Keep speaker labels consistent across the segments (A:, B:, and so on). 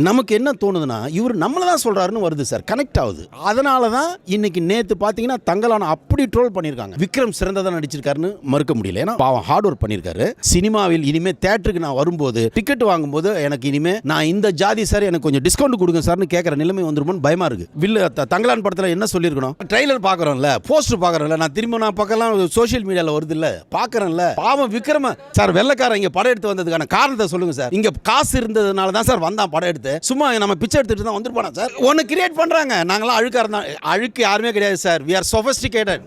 A: நமக்கு என்ன தோணுதுன்னா இவர் நம்மளை தான் சொல்கிறாருன்னு வருது சார். கனெக்ட் ஆகுது. அதனால தான் இன்னைக்கு நேற்று பார்த்தீங்கன்னா தங்கலான அப்படி ட்ரோல் பண்ணியிருக்காங்க விக்ரம் சிறந்ததாக நடிச்சிருக்காருன்னு மறுக்க முடியல. ஏன்னா பாவம் ஹார்ட் ஒர்க் பண்ணியிருக்காரு சினிமாவில் இனிமேல் தேட்டருக்கு நான் வரும்போது டிக்கெட் வாங்கும்போது எனக்கு இனிமேல் நான் இந்த ஜாதி சார் எனக்கு கொஞ்சம் டிஸ்கவுண்ட் கொடுங்க சார்னு கேட்குற நிலைமை வந்துருமோன்னு பயமாக இருக்கு. வில்ல த- தங்கலான் படத்தில் என்ன சொல்லியிருக்கணும்? ட்ரைலர் பார்க்குறோம்ல போஸ்டர் பார்க்குறோம்ல நான் திரும்ப நான் பக்கம்லாம் சோஷியல் மீடியாவில் வருது இல்லை பார்க்குறேன்ல பாவம் விக்ரம சார் வெள்ளக்காரன் இங்கே படம் எடுத்து வந்ததுக்கான காரணத்தை சொல்லுங்கள் சார் இங்கே காசு இருந்ததுனால தான் சார் வந்தான் படம் எடுத்து. சும்மா நம்ம பிச்சை எடுத்துட்டு தான் வந்துருப்பானா சார்? ஒன்று கிரியேட் பண்ணுறாங்க நாங்களாம் அழுக்காக இருந்தால் அழுக்கு யாருமே கிடையாது சார். வி ஆர் சொஃபஸ்டிகேட்டட்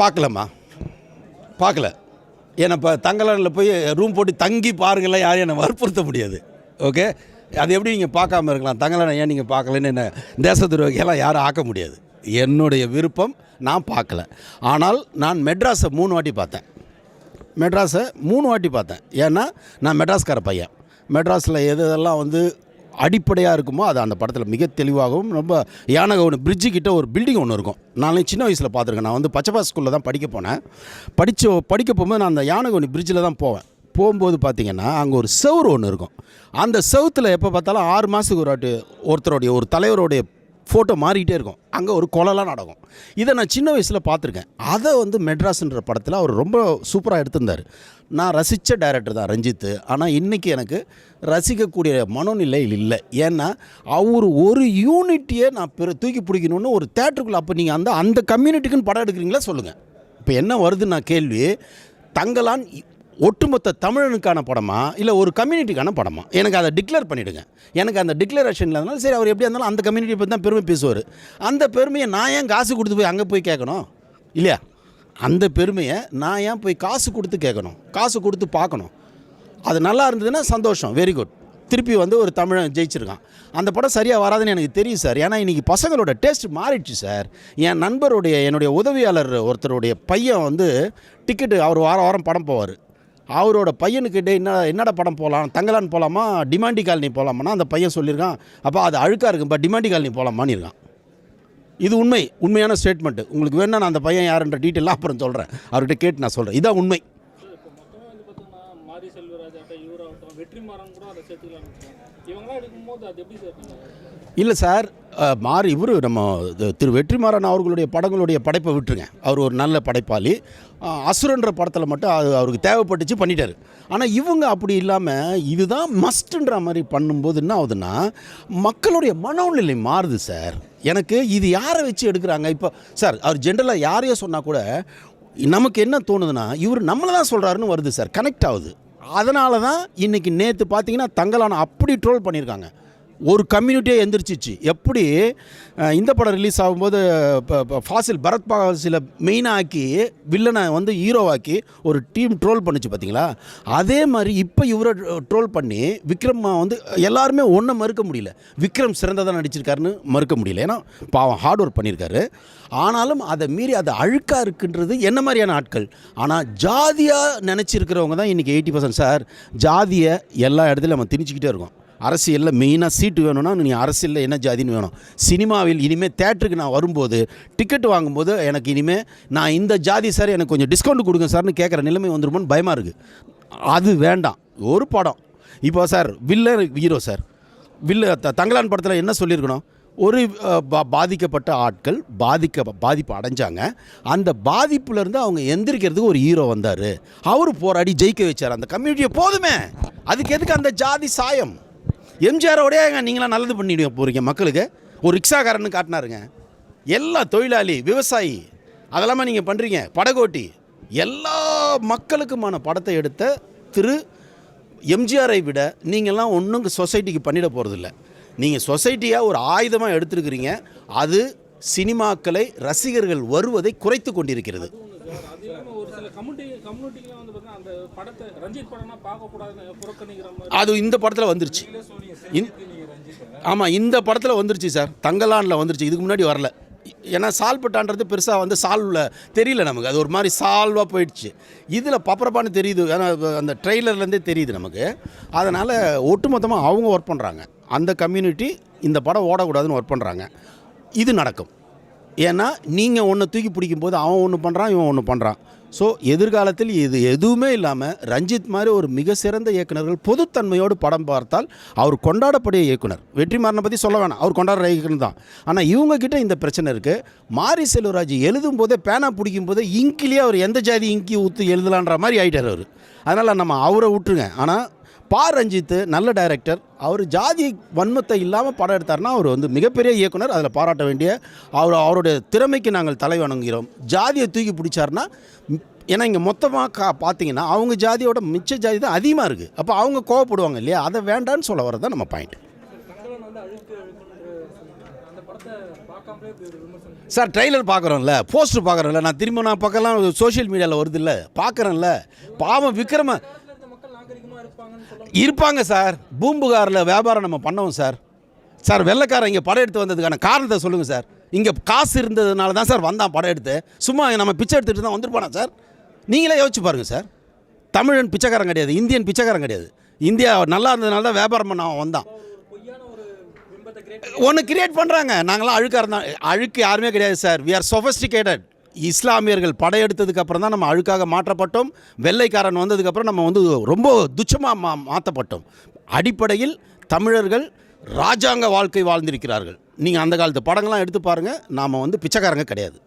A: பார்க்கலம்மா. பார்க்கல. ஏன்னா இப்போ தங்கலானில் போய் ரூம் போட்டு தங்கி பாருங்களேன் யாரையும் என்னை வற்புறுத்த முடியாது. ஓகே அது எப்படி நீங்கள் பார்க்காம இருக்கலாம்? தங்கலனை ஏன் நீங்கள் பார்க்கலன்னு என்ன தேச துரோகியெல்லாம் யாரும் ஆக்க முடியாது. என்னுடைய விருப்பம் நான் பார்க்கல. ஆனால் நான் மெட்ராஸை மூணு வாட்டி பார்த்தேன். மெட்ராஸை மூணு வாட்டி பார்த்தேன். ஏன்னா நான் மெட்ராஸ்கார பையன். மெட்ராஸில் எது எதெல்லாம் வந்து அடிப்படையாக இருக்குமோ அது அந்த படத்தில் மிக தெளிவாகவும் ரொம்ப யானகவுன் பிரிட்ஜு கிட்ட ஒரு பில்டிங் ஒன்று இருக்கும். நான் சின்ன வயசில் பார்த்துருக்கேன். நான் வந்து பச்சைப்பா ஸ்கூலில் தான் படிக்க போனேன். படித்த படிக்க போகும்போது நான் அந்த யானகவுனி பிரிட்ஜில் தான் போவேன். போகும்போது பார்த்திங்கன்னா அங்கே ஒரு செவுறு ஒன்று இருக்கும். அந்த செவுத்தில் எப்போ பார்த்தாலும் ஆறு மாதத்துக்கு ஒரு வாட்டி ஒருத்தருடைய ஒரு தலைவருடைய ஃபோட்டோ மாறிக்கிட்டே இருக்கும். அங்கே ஒரு கொலைலாம் நடக்கும். இதை நான் சின்ன வயசில் பார்த்துருக்கேன். அதை வந்து மெட்ராஸ்ன்ற படத்தில் அவர் ரொம்ப சூப்பராக எடுத்திருந்தார். நான் ரசித்த டைரக்டர் தான் ரஞ்சித். ஆனால் இன்றைக்கி எனக்கு ரசிக்கக்கூடிய மனோநிலை இல்லை. ஏன்னா அவர் ஒரு யூனிட்டியை நான் பெரு தூக்கி பிடிக்கணும்னு ஒரு தேட்டருக்குள்ளே அப்போ நீங்கள் அந்த அந்த கம்யூனிட்டிக்குன்னு படம் எடுக்கிறீங்களா சொல்லுங்கள் இப்போ என்ன வருதுன்னா நான் கேள்வி தங்கலான் ஒட்டுமொத்த தமிழனுக்கான படமா இல்லை ஒரு கம்யூனிட்டிக்கான படமா? எனக்கு அதை டிக்ளேர் பண்ணிவிடுங்க எனக்கு அந்த டிக்ளரேஷன் இல்லாதனால சரி அவர் எப்படியா இருந்தாலும் அந்த கம்யூனிட்டி பற்றி தான் பெருமை பேசுவார். அந்த பெருமையை நான் ஏன் காசு கொடுத்து போய் அங்கே போய் கேட்கணும்? இல்லையா? அந்த பெருமையை நான் ஏன் போய் காசு கொடுத்து கேட்கணும்? காசு கொடுத்து பார்க்கணும். அது நல்லா இருந்ததுன்னா சந்தோஷம். வெரி குட் திருப்பி வந்து ஒரு தமிழன் ஜெயிச்சிருக்கான். அந்த படம் சரியாக வராதுன்னு எனக்கு தெரியும் சார். ஏன்னா இன்றைக்கி பசங்களோட டேஸ்ட் மாறிடுச்சு சார். என் நண்பருடைய என்னுடைய உதவியாளர் ஒருத்தருடைய பையன் வந்து டிக்கெட்டு அவர் வாரம் வாரம் படம் போவார். அவரோட டே என்ன என்னடா படம் போகலாம் தங்கலான் போகலாமா டிமாண்டி காலனி போகலாமான்னா அந்த பையன் சொல்லியிருக்கான். அப்போ அது அழுக்காக இருக்குப்பா டிமாண்டி காலனி போகலாமான்னு இருக்கான். இது உண்மை. உண்மையான ஸ்டேட்மெண்ட்டு உங்களுக்கு வேணா நான் அந்த பையன் யாருன்ற டீட்டெயிலாக அப்புறம் சொல்கிறேன் அவர்கிட்ட கேட்டு நான் சொல்கிறேன் இதான் உண்மை
B: இப்போ மொத்தமாக வந்து பார்த்தோம்னா மாரி செல்வராஜ் ஆகட்டும் இவராகட்டும் வெற்றிமாறன் கூட அதை சேர்த்துக்கலாம் இவங்களாம் எடுக்கும்போது அது எப்படி சேர்த்துங்க
A: இல்லை சார் மாறு மாறி இவர் நம்ம திரு வெற்றிமாறன் அவர்களுடைய படங்களுடைய படைப்பை விட்டுருங்க. அவர் ஒரு நல்ல படைப்பாளி. அசுரன்ற படத்தில் மட்டும் அது அவருக்கு தேவைப்பட்டுச்சு பண்ணிட்டார். ஆனால் இவங்க அப்படி இல்லாமல் இதுதான் மஸ்ட்டுன்ற மாதிரி பண்ணும்போது என்ன ஆகுதுன்னா மக்களுடைய மனநிலை மாறுது சார். எனக்கு இது யாரை வச்சு எடுக்கிறாங்க? இப்போ சார் அவர் ஜென்ரலாக யாரையோ சொன்னால் கூட நமக்கு என்ன தோணுதுன்னா இவர் நம்மளை தான் சொல்கிறாருன்னு வருது சார். கனெக்ட் ஆகுது. அதனால தான் இன்றைக்கி நேற்று பார்த்தீங்கன்னா தங்கலான அப்படி ட்ரோல் பண்ணியிருக்காங்க ஒரு கம்யூனிட்டியே எந்திரிச்சிச்சு. எப்படி? இந்த படம் ரிலீஸ் ஆகும்போது இப்போ ஃபாசில் பரத் ஃபாசில மெயினாக ஆக்கி வில்லனை வந்து ஹீரோவாக்கி ஒரு டீம் ட்ரோல் பண்ணுச்சு பார்த்தீங்களா அதே மாதிரி இப்போ இவரை ட்ரோல் பண்ணி விக்ரம் வந்து எல்லாருமே ஒன்றை மறுக்க முடியல. விக்ரம் சிறந்ததாக நடிச்சிருக்காருன்னு மறுக்க முடியல. ஏன்னா பாவம் ஹார்ட் ஒர்க் பண்ணியிருக்காரு ஆனாலும் அதை மீறி அது அழுக்காக இருக்குன்றது என்ன மாதிரியான ஆட்கள்? ஆனால் ஜாதியாக நினச்சிருக்கிறவங்க தான் இன்றைக்கி எயிட்டி பர்சன்ட் சார் ஜாதியை எல்லா இடத்துலையும் நம்ம திணிச்சிக்கிட்டே இருக்கோம். அரசியலில் மெயினாக சீட்டு வேணும்னா நீ அரசியலில் என்ன ஜாதின்னு வேணும். சினிமாவில் இனிமேல் தேட்டருக்கு நான் வரும்போது டிக்கெட் வாங்கும்போது எனக்கு இனிமேல் நான் இந்த ஜாதி சார் எனக்கு கொஞ்சம் டிஸ்கவுண்ட் கொடுங்க சார்னு கேட்குற நிலைமை வந்துருமோன்னு பயமாக இருக்குது அது வேண்டாம். ஒரு படம். இப்போ சார் வில்லன் ஹீரோ சார் வில்ல த- தங்கலான் படத்தில் என்ன சொல்லியிருக்கணும்? ஒரு பா- பாதிக்கப்பட்ட ஆட்கள் பாதிக்க பாதிப்பு அடைஞ்சாங்க. அந்த பாதிப்புலேருந்து அவங்க எந்திரிக்கிறதுக்கு ஒரு ஹீரோ வந்தார். அவர் போராடி ஜெயிக்க வச்சார். அந்த கம்யூனிட்டியை போதுமே. அதுக்கு எதுக்கு அந்த ஜாதி சாயம்? எம்ஜிஆரோடய நீங்களாம் நல்லது பண்ணிடுங்க போகிறீங்க மக்களுக்கு. ஒரு ரிக்ஷாக்காரன்னு காட்டினாருங்க. எல்லா தொழிலாளி விவசாயி அதெல்லாமா நீங்கள் பண்ணுறீங்க படகோட்டி எல்லா மக்களுக்குமான படத்தை எடுத்த திரு எம்ஜிஆரை விட நீங்கள்லாம் ஒன்றும் சொசைட்டிக்கு பண்ணிட போகிறதில்ல நீங்கள் சொசைட்டியாக ஒரு ஆயுதமாக எடுத்துருக்கிறீங்க. அது சினிமாக்களை ரசிகர்கள் வருவதை குறைத்து கொண்டிருக்கிறது.
B: அது இல்லாமல் ஒரு சில கம்யூனிட்டி கம்யூனிட்டிலாம் வந்து பார்த்தீங்கன்னா அந்த படத்தை ரஞ்சித் படம்னா பார்க்கக்கூடாதுன்னு புறக்கணிக்கிற மாதிரி
A: அது இந்த படத்தில் வந்துருச்சு. ஆமாம் இந்த படத்தில் வந்துருச்சு சார். தங்கலானில் வந்துருச்சு. இதுக்கு முன்னாடி வரல. ஏன்னா சால்பட்டான்றது பெருசாக வந்து சால்வில் தெரியல நமக்கு. அது ஒரு மாதிரி சால்வாக போயிடுச்சு. இதில் பப்பரப்பான்னு தெரியுது. ஏன்னா அந்த ட்ரெய்லர்லேருந்தே தெரியுது நமக்கு. அதனால் ஒட்டுமொத்தமாக அவங்க ஒர்க் பண்ணுறாங்க அந்த கம்யூனிட்டி இந்த படம் ஓடக்கூடாதுன்னு ஒர்க் பண்ணுறாங்க இது நடக்கும். ஏன்னா நீங்கள் ஒன்று தூக்கி பிடிக்கும் போது அவன் ஒன்று பண்ணுறான் இவன் ஒன்று பண்ணுறான் ஸோ எதிர்காலத்தில் இது எதுவுமே இல்லாமல் ரஞ்சித் மாதிரி ஒரு மிக சிறந்த இயக்குனர்கள் பொதுத்தன்மையோடு படம் பார்த்தால் அவர் கொண்டாடப்படிய இயக்குனர். வெற்றிமாறனை பற்றி சொல்ல வேணாம். அவர் கொண்டாடுற இயக்குனர் தான். ஆனால் இவங்கக்கிட்ட இந்த பிரச்சனை இருக்குது மாரி செல்வராஜ் எழுதும் போதே பேனா பிடிக்கும் போதே இங்கிலேயே அவர் எந்த ஜாதி இங்கி ஊற்று எழுதலான்ற மாதிரி ஆயிட்டார் அவர். அதனால் நம்ம அவரை விட்டுருங்க. ஆனால் பா ரஞ்சித்து நல்ல டைரக்டர் அவர் ஜாதி வன்மத்தை இல்லாமல் படம் எடுத்தார்னா அவர் வந்து மிகப்பெரிய இயக்குனர். அதில் பாராட்ட வேண்டிய அவர் அவருடைய திறமைக்கு நாங்கள் தலை வணங்குகிறோம். ஜாதியை தூக்கி பிடிச்சாருன்னா ஏன்னா இங்கே மொத்தமாக கா பார்த்தீங்கன்னா அவங்க ஜாதியோட மிச்ச ஜாதி தான் அதிகமாக இருக்குது அப்போ அவங்க கோவப்படுவாங்க இல்லையா? அதை வேண்டான்னு சொல்ல வரது தான் நம்ம பாயிண்ட் சார் ட்ரெய்லர் பார்க்குறோம்ல போஸ்டர் பார்க்குறோம்ல நான் திரும்ப நான் பக்கம்லாம் சோஷியல் மீடியாவில் வருது இல்லை. பார்க்குறேன்ல பாவம் விக்ரம இருப்பாங்க சார். பூம்புகாரில் வியாபாரம் நம்ம பண்ணோம் சார். சார் வெள்ளைக்காரன் இங்கே படம் எடுத்து வந்ததுக்கான காரணத்தை சொல்லுங்கள் சார். இங்கே காசு இருந்ததுனால தான் சார் வந்தான் படம் எடுத்து. சும்மா நம்ம பிச்சை எடுத்துகிட்டு தான் வந்துருப்பானா சார்? நீங்களே யோசிச்சு பாருங்கள் சார். தமிழன் பிச்சைக்காரன் கிடையாது இந்தியன் பிச்சைக்காரன் கிடையாது. இந்தியா நல்லா இருந்ததுனால தான் வியாபாரம் பண்ண அவன் வந்தான். ஒன்று கிரியேட் பண்ணுறாங்க நாங்களாம் அழுக்காக இருந்தால் அழுக்கு யாருமே கிடையாது சார். வி ஆர் சொஃபஸ்டிகேட்டட் இஸ்லாமியர்கள் படையெடுத்ததுக்கு அப்புறம் தான் நம்ம அழுக்காக மாற்றப்பட்டோம். வெள்ளைக்காரன் வந்ததுக்கப்புறம் நம்ம வந்து ரொம்ப துச்சமாக மா மாற்றப்பட்டோம் அடிப்படையில் தமிழர்கள் ராஜாங்க வாழ்க்கை வாழ்ந்திருக்கிறார்கள். நீங்கள் அந்த காலத்து படங்கள்லாம் எடுத்து பாருங்கள் நாம் வந்து பிச்சைக்காரங்க கிடையாது.